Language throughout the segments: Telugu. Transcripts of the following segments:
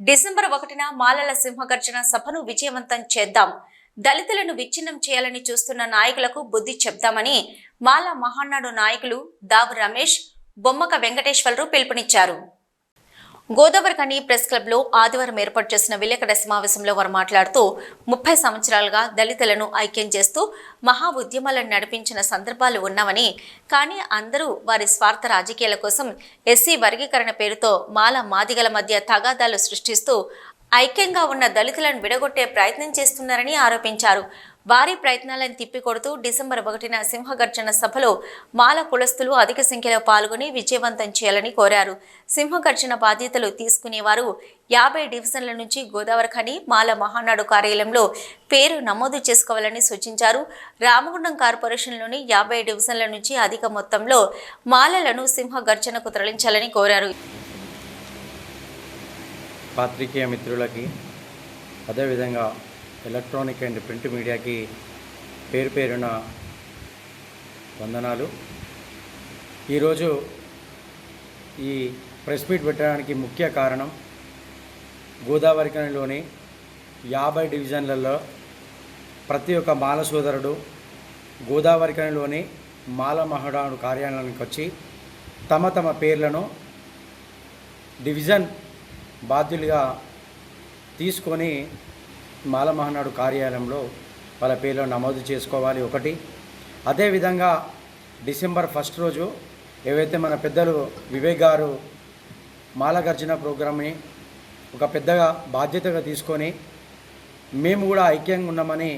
డిసెంబర్ ఒకటిన మాలల సింహగర్జన సభను విజయవంతం చేద్దాం. దళితులను విచ్ఛిన్నం చేయాలని చూస్తున్న నాయకులకు బుద్ధి చెప్దామని మాల మహానాడు నాయకులు దావు రమేష్ బొమ్మక వెంకటేశ్వరరావు పిలుపునిచ్చారు. గోదావరికని ప్రెస్ క్లబ్లో ఆదివారం ఏర్పాటు చేసిన విలేకరుల సమావేశంలో వారు మాట్లాడుతూ ముప్పై సంవత్సరాలుగా దళితులను ఐక్యం చేస్తూ మహా ఉద్యమాలను నడిపించిన సందర్భాలు ఉన్నవని కానీ అందరూ వారి స్వార్థ రాజకీయాల కోసం ఎస్సీ వర్గీకరణ పేరుతో మాల మాదిగల మధ్య తగాదాలు సృష్టిస్తూ ఐక్యంగా ఉన్న దళితులను విడగొట్టే ప్రయత్నం చేస్తున్నారని ఆరోపించారు. భారీ ప్రయత్నాలను తిప్పికొడుతూ డిసెంబర్ ఒకటిన సింహగర్జన సభలో మాల కులస్తులు అధిక సంఖ్యలో పాల్గొని విజయవంతం చేయాలని కోరారు. సింహగర్జన బాధ్యతలు తీసుకునేవారు యాభై డివిజన్ల నుంచి గోదావరి ఖని మాల మహానాడు కార్యాలయంలో పేరు నమోదు చేసుకోవాలని సూచించారు. రామగుండం కార్పొరేషన్లోని యాభై డివిజన్ల నుంచి అధిక మొత్తంలో మాలలను సింహగర్జనకు తరలించాలని కోరారు. పాత్రికేయ మిత్రులకి అదేవిధంగా ఎలక్ట్రానిక్ అండ్ ప్రింట్ మీడియాకి పేరు పేరున వందనాలు. ఈరోజు ఈ ప్రెస్ మీట్ పెట్టడానికి ముఖ్య కారణం గోదావరికనిలోని యాభై డివిజన్లలో ప్రతి ఒక్క మాల సోదరుడు గోదావరికనిలోని మాల మహడాను కార్యాలయానికి వచ్చి తమ తమ పేర్లను డివిజన్ బాధ్యులుగా తీసుకొని మాల మహానాడు కార్యాలయంలో వాళ్ళ పేర్లు నమోదు చేసుకోవాలి ఒకటి. అదేవిధంగా డిసెంబర్ ఫస్ట్ రోజు ఏవైతే మన పెద్దలు వివేక్ గారు మాలగర్జన ప్రోగ్రామ్ని ఒక పెద్దగా బాధ్యతగా తీసుకొని మేము కూడా ఐక్యంగా ఉన్నామని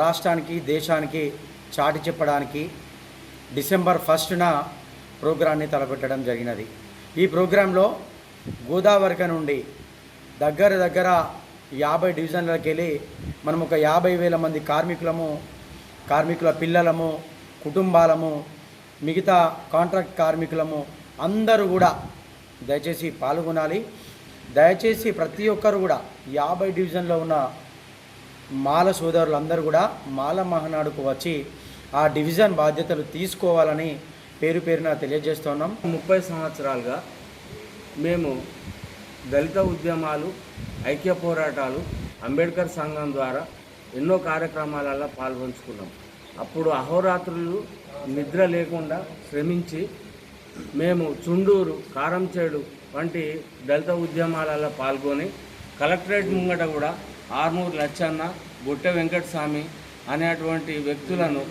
రాష్ట్రానికి దేశానికి చాటి చెప్పడానికి డిసెంబర్ ఫస్ట్న ప్రోగ్రాన్ని తలపెట్టడం జరిగినది. ఈ ప్రోగ్రాంలో గోదావరిక నుండి దగ్గర దగ్గర యాభై డివిజన్లకు వెళ్ళి మనం ఒక యాభై వేల మంది కార్మికులము కార్మికుల పిల్లలము కుటుంబాలము మిగతా కాంట్రాక్ట్ కార్మికులము అందరూ కూడా దయచేసి పాల్గొనాలి. దయచేసి ప్రతి ఒక్కరు కూడా యాభై డివిజన్లో ఉన్న మాల సోదరులందరూ కూడా మాల మహనాడుకు వచ్చి ఆ డివిజన్ బాధ్యతలు తీసుకోవాలని పేరు పేరున తెలియజేస్తున్నాం ముప్పై సంవత్సరాలుగా మేము దళిత ఉద్యమాలు ఐక్య పోరాటాలు అంబేద్కర్ సంఘం ద్వారా ఎన్నో కార్యక్రమాలలో పాల్గొంచుకున్నాం అప్పుడు అహోరాత్రులు నిద్ర లేకుండా శ్రమించి మేము చుండూరు కారంచేడు వంటి దళిత ఉద్యమాలలో పాల్గొని కలెక్టరేట్ ముంగట కూడా ఆర్మూరు లచ్చన్న బుట్టె వెంకటస్వామి అనేటువంటి వ్యక్తులను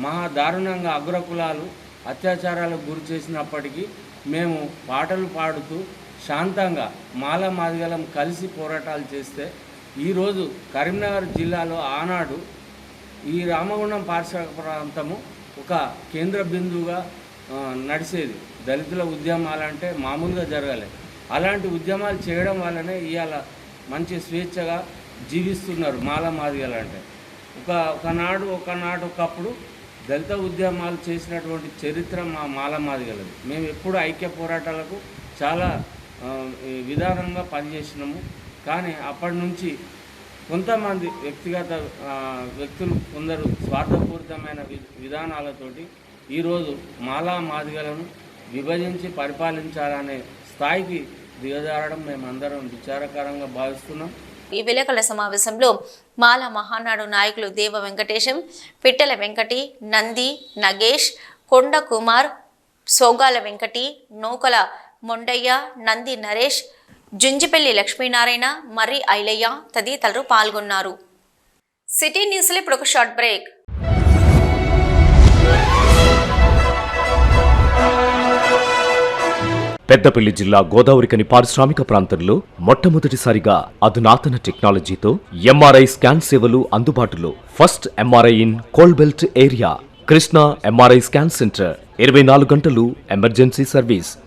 మహా దారుణంగా అగ్రకులాలు అత్యాచారాలకు గురి చేసినప్పటికీ మేము పాటలు పాడుతూ శాంతంగా మాల మాదిగలం కలిసి పోరాటాలు చేస్తే ఈరోజు కరీంనగర్ జిల్లాలో ఆనాడు ఈ రామగుండం పారిశ్రామిక ప్రాంతము ఒక కేంద్ర బిందువుగా నడిచేది దళితుల ఉద్యమాలు అంటే మామూలుగా జరగలేదు అలాంటి ఉద్యమాలు చేయడం వల్లనే ఇవాళ మంచి స్వేచ్ఛగా జీవిస్తున్నారు మాల మాదిగలు అంటే ఒక ఒకనాడు ఒకనాడు ఒకప్పుడు దళిత ఉద్యమాలు చేసినటువంటి చరిత్ర మా మాల మాదిగలది. మేము ఎప్పుడు ఐక్య పోరాటాలకు చాలా విధానంగా పనిచేసినాము. కానీ అప్పటి నుంచి కొంతమంది వ్యక్తిగత వ్యక్తులు కొందరు స్వార్థపూరితమైన వి విధానాలతోటి ఈరోజు మాలా మాదిగలను విభజించి పరిపాలించాలనే స్థాయికి దిగజారడం మేమందరం విచారకరంగా భావిస్తున్నాం. ఈ విలేకరుల సమావేశంలో మాల మహానాడు నాయకులు దేవ వెంకటేశం పిట్టల వెంకటి నంది నగేష్ కొండ కుమార్ సోగాల వెంకటి నూకల మొండయ్య నంది నరేష్ జుంజిపల్లి లక్ష్మీనారాయణ మర్రి ఐలయ్య తదితరులు పాల్గొన్నారు. సిటీ న్యూస్లో ఇప్పుడు ఒక షార్ట్ బ్రేక్. పెద్దపల్లి జిల్లా గోదావరికని పారిశ్రామిక ప్రాంతంలో మొట్టమొదటిసారిగా అధునాతన టెక్నాలజీతో ఎంఆర్ఐ స్కాన్ సేవలు అందుబాటులో. First MRI in coal belt area. Krishna MRI scan centre. ఇరవై నాలుగు గంటలు emergency service.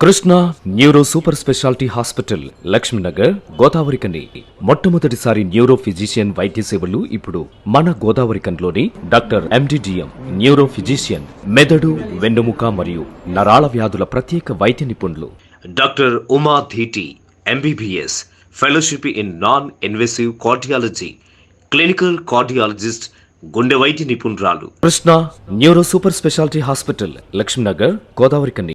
Krishna neuro super speciality hospital Lakshminagar Godavarikhani మొట్టమొదటిసారి న్యూరో ఫిజిషియన్ వైద్య సేవలు ఇప్పుడు మన గోదావరికన్లోని doctor MD DM neuro physician మెదడు వెన్నుముక మరియు నరాల వ్యాధుల ప్రత్యేక వైద్య నిపుణులు. Dr. Uma Dhiti, MBBS, Fellowship in Non-Invasive Cardiology, Clinical Cardiologist, గుండె వైద్య నిపుణురాలు. Krishna neuro super speciality hospital Lakshminagar Godavarikhani